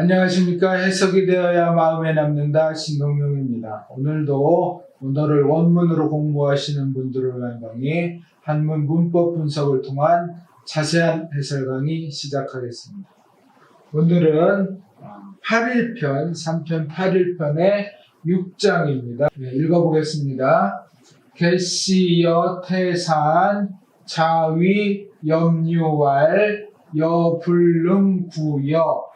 안녕하십니까. 해석이 되어야 마음에 남는다. 신동용입니다. 오늘도 문어를 원문으로 공부하시는 분들을 위한 강의, 한문 문법 분석을 통한 자세한 해설 강의 시작하겠습니다. 오늘은 8일편, 3편 8일편의 6장입니다. 읽어보겠습니다. 개시여 태산 자위 염유왈 여불능 구여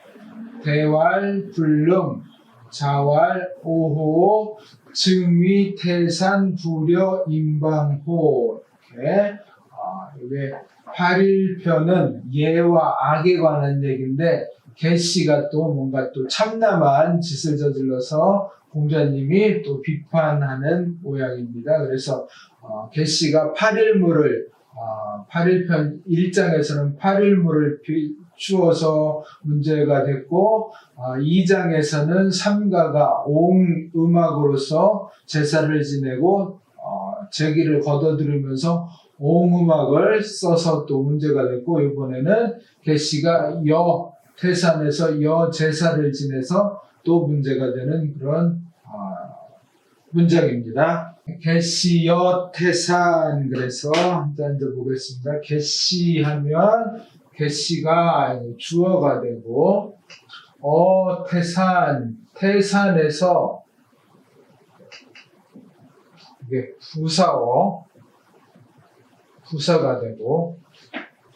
대왈 불능 자왈 오호 증위 태산 부려 임방호 이렇게 아, 이게 8일편은 예와 악에 관한 얘기인데 개씨가 또 뭔가 또 참남한 짓을 저질러서 공자님이 또 비판하는 모양입니다. 그래서 어, 개씨가 8일물을 어, 8일편 1장에서는 8일물을 주어서 문제가 됐고 어, 2장에서는 삼가가 옹 음악으로서 제사를 지내고 어, 제기를 걷어들으면서 옹음악을 써서 또 문제가 됐고 이번에는 개씨가 여 태산에서 여 제사를 지내서 또 문제가 되는 그런 어, 문장입니다. 개시 여 태산 그래서 한번 이제 보겠습니다. 개시 하면 개시가 주어가 되고 어 태산 태산에서 이게 부사어 부사가 되고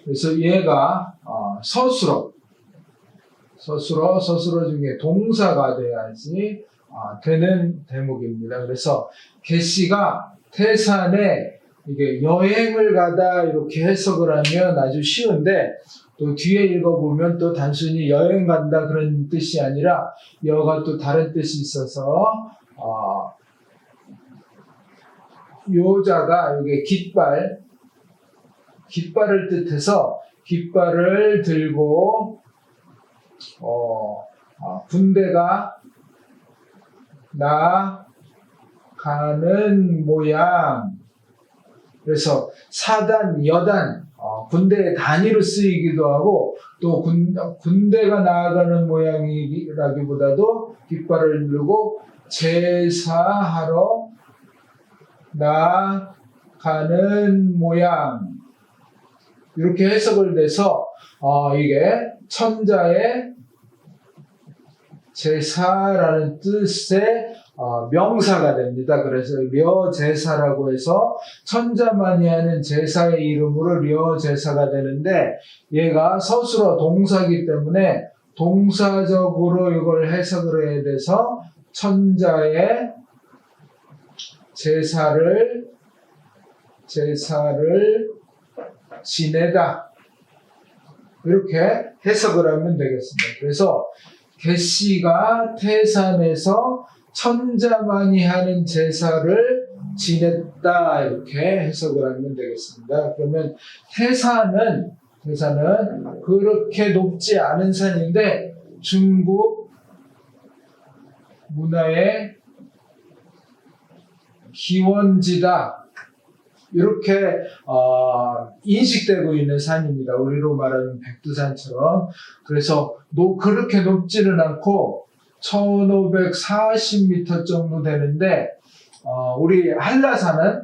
그래서 얘가 어, 서술어 서술어 서술어 중에 동사가 돼야지 아, 되는 대목입니다. 그래서 개씨가 태산에 이게 여행을 가다 이렇게 해석을 하면 아주 쉬운데 또 뒤에 읽어보면 또 단순히 여행 간다 그런 뜻이 아니라 여가 또 다른 뜻이 있어서 어, 요자가 이게 깃발 깃발을 뜻해서 깃발을 들고 어, 어, 군대가 나가는 모양. 그래서 사단, 여단, 어, 군대의 단위로 쓰이기도 하고 또 군, 군대가 나아가는 모양이라기보다도 깃발을 들고 제사하러 나가는 모양. 이렇게 해석을 돼서 어, 이게 천자의 제사라는 뜻의 어, 명사가 됩니다. 그래서 려제사라고 해서 천자만이 하는 제사의 이름으로 려제사가 되는데 얘가 서술어 동사기 때문에 동사적으로 이걸 해석을 해야 돼서 천자의 제사를 제사를 지내다 이렇게 해석을 하면 되겠습니다. 그래서 개씨가 태산에서 천자만이 하는 제사를 지냈다 이렇게 해석을 하면 되겠습니다. 그러면 태산은 태산은 그렇게 높지 않은 산인데 중국 문화의 기원지다 이렇게 어, 인식되고 있는 산입니다. 우리로 말하는 백두산처럼. 그래서 노, 그렇게 높지는 않고 1540m 정도 되는데 어, 우리 한라산은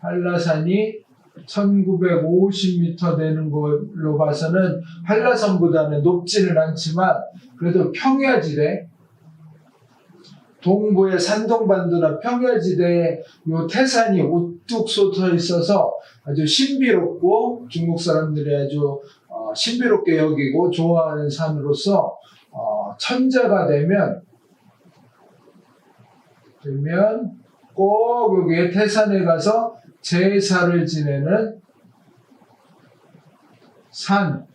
한라산이 1950m 되는 걸로 봐서는 한라산보다는 높지는 않지만 그래도 평야지대 동부의 산동반도나 평야지대에 요 태산이 우뚝 솟아 있어서 아주 신비롭고 중국 사람들이 아주 어, 신비롭게 여기고 좋아하는 산으로서 어, 천자가 되면 되면 꼭 여기에 태산에 가서 제사를 지내는 산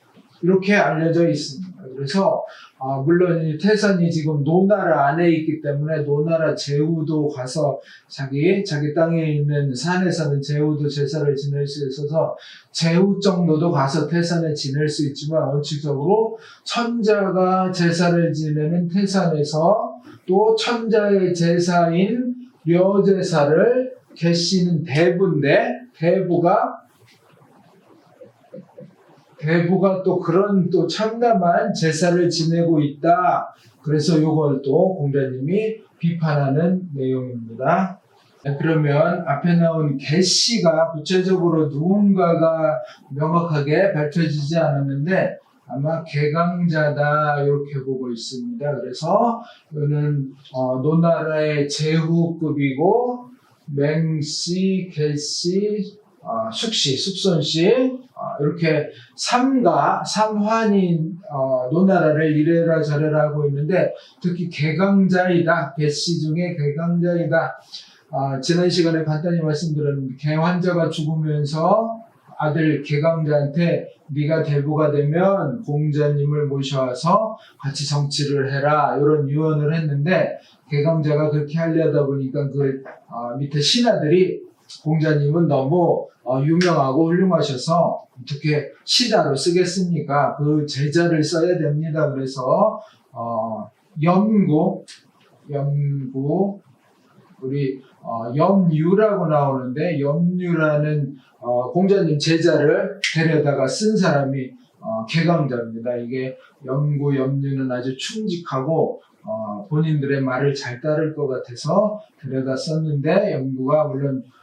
이렇게 알려져 있습니다. 그래서 아, 물론 이 태산이 지금 노나라 안에 있기 때문에 노나라 제후도 가서 자기 자기 땅에 있는 산에서는 제후도 제사를 지낼 수 있어서 제후 정도도 가서 태산에 지낼 수 있지만 원칙적으로 천자가 제사를 지내는 태산에서 또 천자의 제사인 려제사를 계시는 대부인데 대부가 대부가 또 그런 또 참담한 제사를 지내고 있다. 그래서 요걸 또 공자님이 비판하는 내용입니다. 네, 그러면 앞에 나온 개씨가 구체적으로 누군가가 명확하게 밝혀지지 않았는데 아마 개강자다 이렇게 보고 있습니다. 그래서 이거는 어, 노나라의 제후급이고 맹씨, 개씨, 어, 숙씨, 숙손씨 어, 이렇게 삼가 삼환이 어, 노나라를 이래라 저래라 하고 있는데 특히 개강자이다. 개씨 중에 개강자이다. 아, 지난 시간에 간단히 말씀드렸는데 개환자가 죽으면서 아들 개강자한테 네가 대부가 되면 공자님을 모셔와서 같이 정치를 해라 이런 유언을 했는데 개강자가 그렇게 하려다 보니까 그 아, 밑에 신하들이 공자님은 너무 어, 유명하고 훌륭하셔서 어떻게 시다로 쓰겠습니까? 그 제자를 써야 됩니다. 그래서 어, 염구 염구 우리 어, 염유라고 나오는데 염유라는 어, 공자님 제자를 데려다가 쓴 사람이 어, 개강자입니다. 이게 염구 염유는 아주 충직하고 어, 본인들의 말을 잘 따를 것 같아서 데려다 썼는데 염구가 물론 어,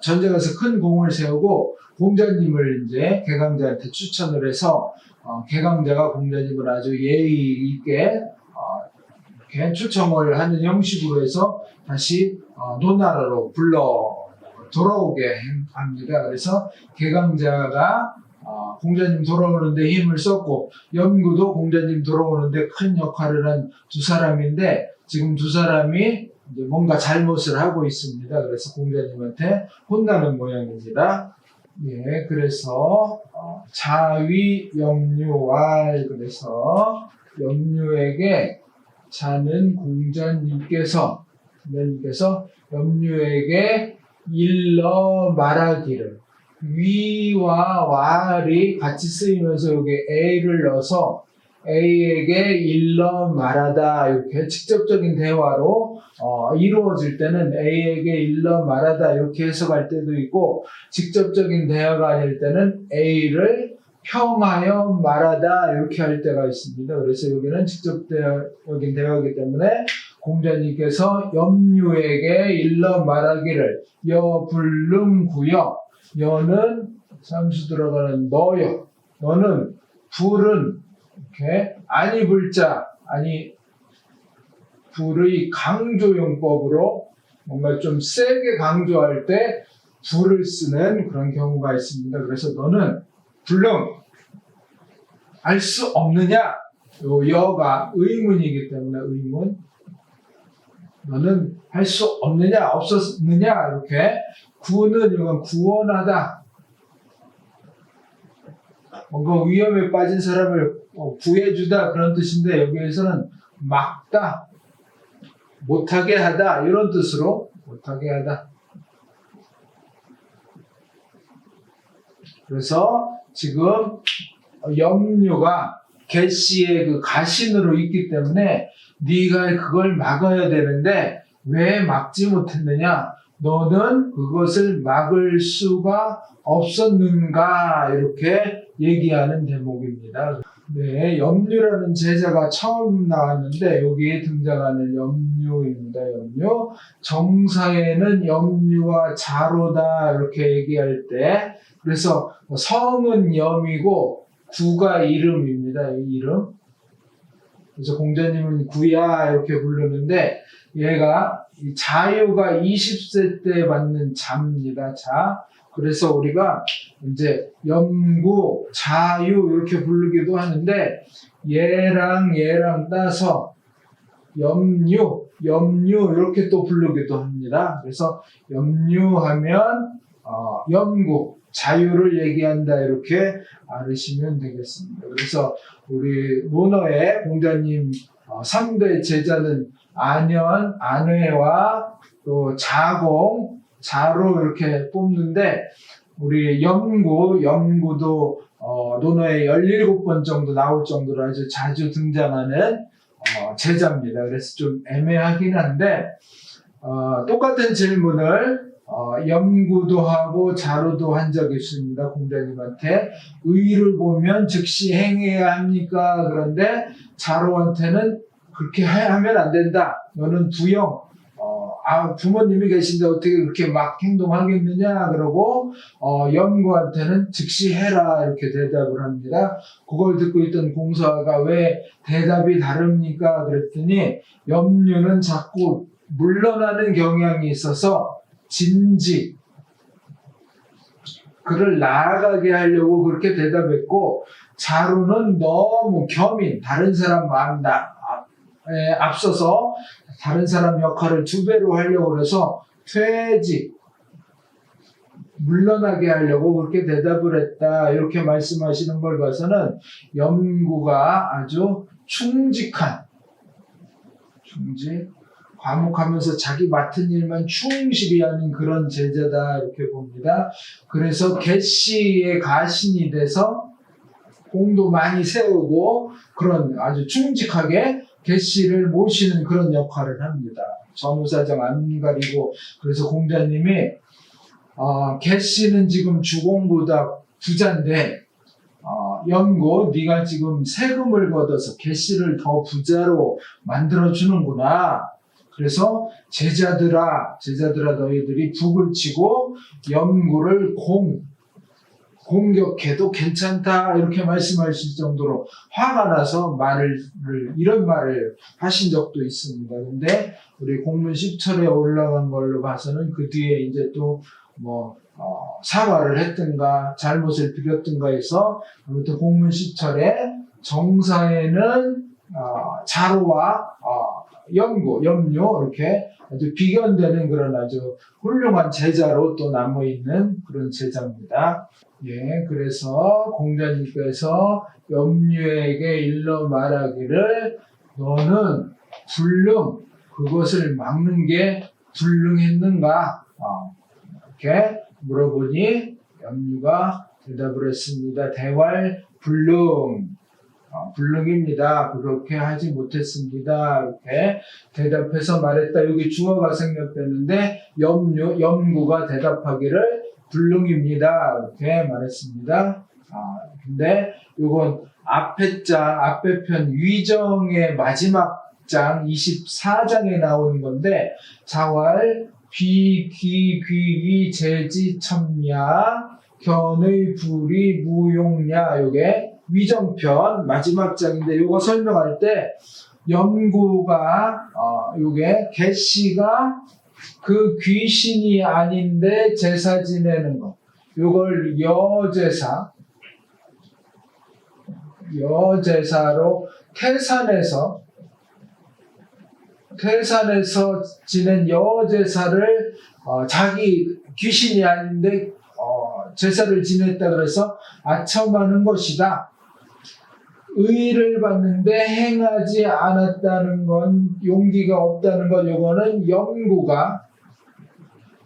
전쟁에서 큰 공을 세우고 공자님을 이제 개강자한테 추천을 해서 어, 개강자가 공자님을 아주 예의 있게 어, 이렇게 추첨을 하는 형식으로 해서 다시 어, 노나라로 불러 돌아오게 합니다. 그래서 개강자가 어, 공자님 돌아오는데 힘을 썼고 염구도 공자님 돌아오는데 큰 역할을 한 두 사람인데 지금 두 사람이 뭔가 잘못을 하고 있습니다. 그래서 공자님한테 혼나는 모양입니다. 예, 그래서 어, 자위 염유왈 그래서 염유에게 자는 공자님께서 공자님께서 염유에게 일러 말하기를 위와 왈이 같이 쓰이면서 여기 a를 넣어서 a에게 일러 말하다 이렇게 직접적인 대화로 어, 이루어질 때는 a에게 일러 말하다 이렇게 해석할 때도 있고 직접적인 대화가 아닐 때는 a를 평하여 말하다 이렇게 할 때가 있습니다. 그래서 여기는 직접적인 대화이기 때문에 공자님께서 염유에게 일러 말하기를 여불능구여 여는 삼수 들어가는 너여 너는 불은 이렇게 아니 불자 아니 불의 강조용법으로 뭔가 좀 세게 강조할 때 불을 쓰는 그런 경우가 있습니다. 그래서 너는 불능 알 수 없느냐? 요 여가 의문이기 때문에 의문. 너는 할 수 없느냐? 없었느냐? 이렇게 구는 이건 구원하다. 뭔가 위험에 빠진 사람을 어, 구해주다 그런 뜻인데 여기에서는 막다 못하게 하다 이런 뜻으로 못하게 하다 그래서 지금 염류가 개씨의 그 가신으로 있기 때문에 네가 그걸 막아야 되는데 왜 막지 못했느냐? 너는 그것을 막을 수가 없었는가? 이렇게 얘기하는 대목입니다. 네, 염류라는 제자가 처음 나왔는데 여기에 등장하는 염류입니다. 염류. 정사에는 염류와 자로다 이렇게 얘기할 때 그래서 성은 염이고 구가 이름입니다. 이 이름. 그래서 공자님은 구야 이렇게 부르는데 얘가 이 자유가 20세 때 받는 자입니다. 자. 그래서 우리가 이제 염구, 자유 이렇게 부르기도 하는데 얘랑 얘랑 따서 염유, 염유 이렇게 또 부르기도 합니다. 그래서 염유하면 어, 염구, 자유를 얘기한다 이렇게 알으시면 되겠습니다. 그래서 우리 논어의 공자님 어, 3대 제자는 안현, 안회와 또 자공, 자로 이렇게 뽑는데 우리 염구, 염구도 어, 논어에 17번 정도 나올 정도로 아주 자주 등장하는 어, 제자입니다. 그래서 좀 애매하긴 한데 어, 똑같은 질문을 어, 연구도 하고 자료도 한 적이 있습니다. 공자님한테 의를 보면 즉시 행해야 합니까? 그런데 자로한테는 그렇게 하- 하면 안 된다. 너는 부영. 어, 아, 부모님이 계신데 어떻게 그렇게 막 행동하겠느냐? 그러고 어, 연구한테는 즉시 해라 이렇게 대답을 합니다. 그걸 듣고 있던 공사가 왜 대답이 다릅니까? 그랬더니 염류는 자꾸 물러나는 경향이 있어서 진지 그를 나아가게 하려고 그렇게 대답했고 자루는 너무 겸인 다른 사람 마음 나, 앞서서 다른 사람 역할을 두 배로 하려고 그래서 퇴직 물러나게 하려고 그렇게 대답을 했다 이렇게 말씀하시는 걸 봐서는 염구가 아주 충직한 충직 과묵하면서 자기 맡은 일만 충실히 하는 그런 제자다 이렇게 봅니다. 그래서 개씨의 가신이 돼서 공도 많이 세우고 그런 아주 충직하게 개씨를 모시는 그런 역할을 합니다. 전우사정 안 가리고 그래서 공자님이 어, 개씨는 지금 주공보다 부자인데 어, 연고 네가 지금 세금을 걷어서 개씨를 더 부자로 만들어 주는구나. 그래서 제자들아, 제자들아 너희들이 북을 치고 연구를 공 공격해도 괜찮다 이렇게 말씀하실 정도로 화가 나서 말을 이런 말을 하신 적도 있습니다. 근데 우리 공문 10철에 올라간 걸로 봐서는 그 뒤에 이제 또뭐 사과를 했든가 잘못을 비렸든가 해서 아무튼 공문 10철에 정사에는 어, 자로와 어, 염고, 염료 이렇게 아주 비견되는 그런 아주 훌륭한 제자로 또 남아 있는 그런 제자입니다. 예, 그래서 공자님께서 염류에게 일러 말하기를 너는 불능 그것을 막는 게 불능했는가? 어, 이렇게 물어보니 염류가 대답을 했습니다. 대활 불능. 어, 불능입니다. 그렇게 하지 못했습니다. 이렇게 대답해서 말했다. 여기 주어가 생략됐는데 염류, 염구가 대답하기를 불능입니다. 이렇게 말했습니다. 아, 근데 이건 앞에 장, 앞에 편 위정의 마지막 장 24장에 나오는 건데 자활 비, 기, 귀기, 재지, 첨야, 견의, 불이, 무용야 요게 위정편 마지막 장인데 요거 설명할 때 연구가 어 요게 개씨가 그 귀신이 아닌데 제사 지내는 거 요걸 여제사 여제사로 태산에서 태산에서 지낸 여제사를 어, 자기 귀신이 아닌데 어, 제사를 지냈다 그래서 아첨하는 것이다. 의를 받는데 행하지 않았다는 건 용기가 없다는 건 요거는 연구가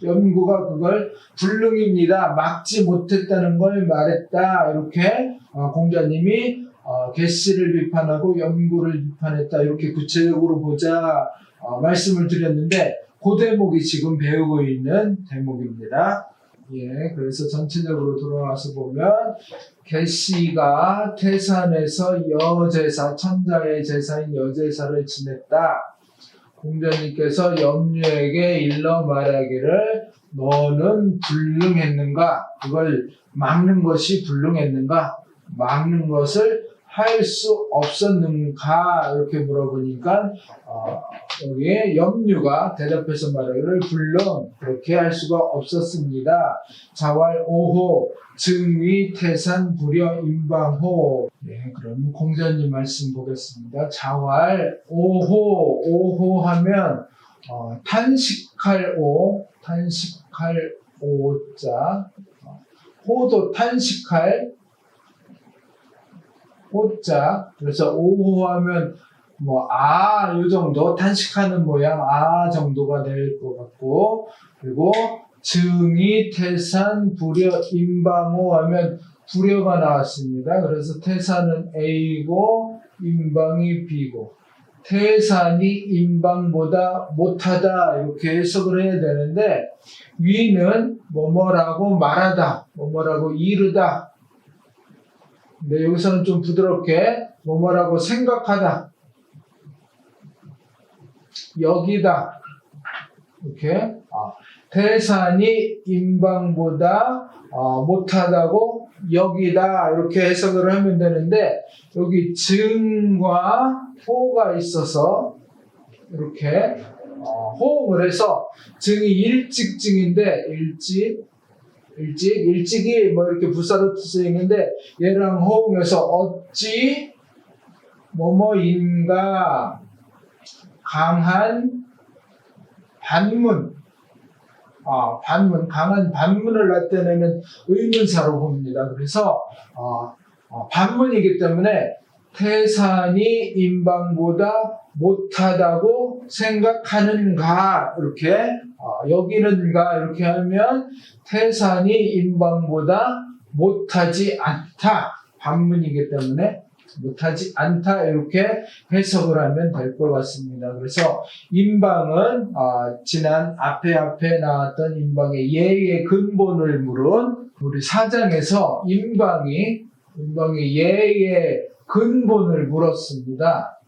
연구가 그걸 불능입니다. 막지 못했다는 걸 말했다. 이렇게 어, 공자님이 어, 개씨를 비판하고 연구를 비판했다. 이렇게 구체적으로 보자 어, 말씀을 드렸는데 그 대목이 지금 배우고 있는 대목입니다. 예, 그래서 전체적으로 돌아와서 보면 개씨가 태산에서 여제사 천자의 제사인 여제사를 지냈다. 공자님께서 염류에게 일러 말하기를 너는 불능했는가? 그걸 막는 것이 불능했는가? 막는 것을 할 수 없었는가? 이렇게 물어보니까 어, 여기에 염류가 대답해서 말하기를 불능 그렇게 할 수가 없었습니다. 자활 5호 증위 태산 불여 임방호 예, 그럼 공자님 말씀 보겠습니다. 자활 5호 5호 하면 어, 탄식할 오 탄식할 오자 어, 호도 탄식할 호자 그래서 5호 하면 뭐, 아, 요 정도, 탄식하는 모양, 아, 정도가 될 것 같고, 그리고, 증이, 태산, 불여, 임방호 하면 불여가 나왔습니다. 그래서 태산은 A고, 임방이 B고, 태산이 임방보다 못하다 이렇게 해석을 해야 되는데 위는 뭐뭐라고 말하다 뭐뭐라고 이르다 근데 여기서는 좀 부드럽게 뭐뭐라고 생각하다. 여기다. 이렇게. 아, 태산이 임방보다 어, 못하다고 여기다 이렇게 해석을 하면 되는데 여기 증과 호가 있어서 이렇게 어, 호응을 해서 증이 일찍증인데 일찍 일찍 일찍이 뭐 이렇게 부사로 쓰여 있는데 얘랑 호응해서 어찌 뭐뭐인가 강한 반문 아, 반문, 강한 반문을 나타내는 의문사로 봅니다. 그래서, 어, 어, 반문이기 때문에 태산이 임방보다 못하다고 생각하는가, 이렇게, 어, 여기는가, 이렇게 하면 태산이 임방보다 못하지 않다. 반문이기 때문에 못하지 않다. 이렇게 해석을 하면 될 것 같습니다. 그래서 인방은 아, 지난 앞에 앞에 나왔던 인방의 예의 근본을 물은 우리 사장에서 인방이 인방의 예의 근본을 물었습니다.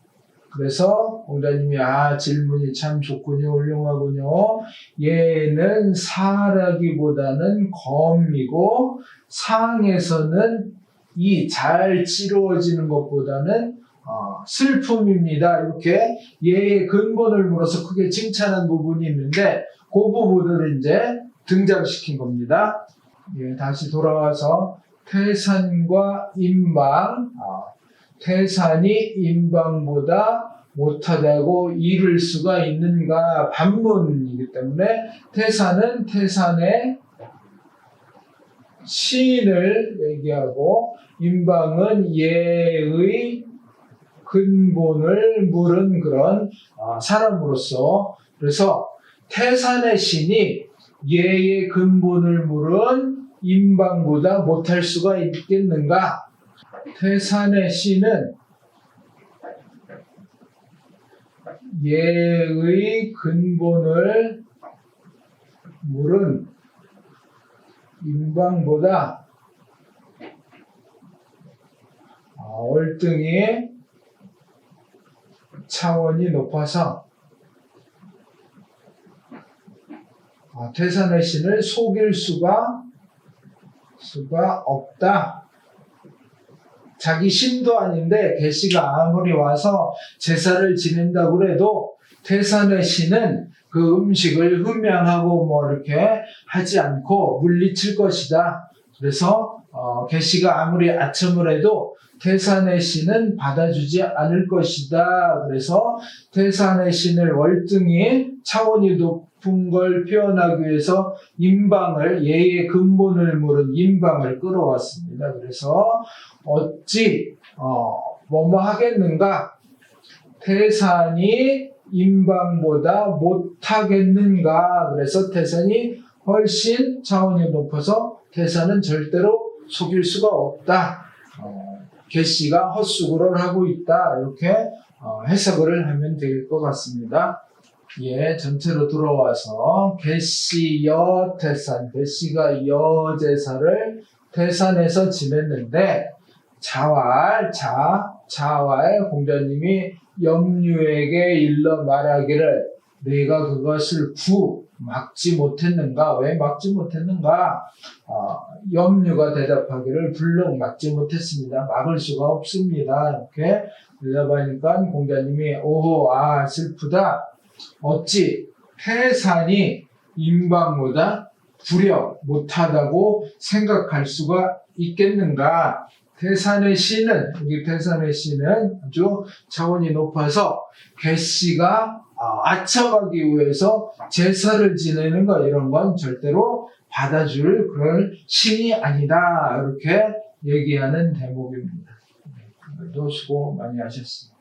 그래서 공자님이 아 질문이 참 좋군요 훌륭하군요 예는 사라기보다는 검이고 상에서는 이잘 치루어지는 것보다는 어, 슬픔입니다. 이렇게 예의 근본을 물어서 크게 칭찬한 부분이 있는데 그 부분을 이제 등장시킨 겁니다. 예, 다시 돌아와서 태산과 인방, 아, 태산이 인방보다 못하다고 이를 수가 있는가 반문이기 때문에 태산은 태산의 시인을 얘기하고 인방은 예의 근본을 물은 그런 아, 사람으로서 그래서 태산의 신이 예의 근본을 물은 인방보다 못할 수가 있겠는가? 태산의 신은 예의 근본을 물은 인방보다 아, 월등히 차원이 높아서 아, 태산의 신을 속일 수가 수가 없다. 자기 신도 아닌데 개씨가 아무리 와서 제사를 지낸다고 해도 태산의 신은 그 음식을 흠양하고 뭐 이렇게 하지 않고 물리칠 것이다. 그래서 어, 개씨가 아무리 아첨을 해도 태산의 신은 받아주지 않을 것이다. 그래서 태산의 신을 월등히 차원이 높 은 걸 표현하기 위해서 인방을 예의 근본을 물은 인방을 끌어왔습니다. 그래서 어찌 어, 뭐뭐 하겠는가? 태산이 인방보다 못하겠는가? 그래서 태산이 훨씬 차원이 높아서 태산은 절대로 속일 수가 없다. 어, 개씨가 헛수고를 하고 있다. 이렇게 어, 해석을 하면 될 것 같습니다. 예, 전체로 들어와서 개씨 여태산, 개씨가 여 제사를 태산에서 지냈는데 자활, 자, 자활 공자님이 염류에게 일러 말하기를 내가 그것을 부 막지 못했는가? 왜 막지 못했는가? 어, 염류가 대답하기를 불능 막지 못했습니다. 막을 수가 없습니다. 이렇게 대답하니까 공자님이 오호 아 슬프다. 어찌 태산이 인방보다 불여 못하다고 생각할 수가 있겠는가? 태산의 씨는 여기 태산의 씨는 아주 차원이 높아서 개씨가 아, 아첨하기 위해서 제사를 지내는 거 이런 건 절대로 받아줄 그런 신이 아니다 이렇게 얘기하는 대목입니다. 오늘도 수고 많이 하셨습니다.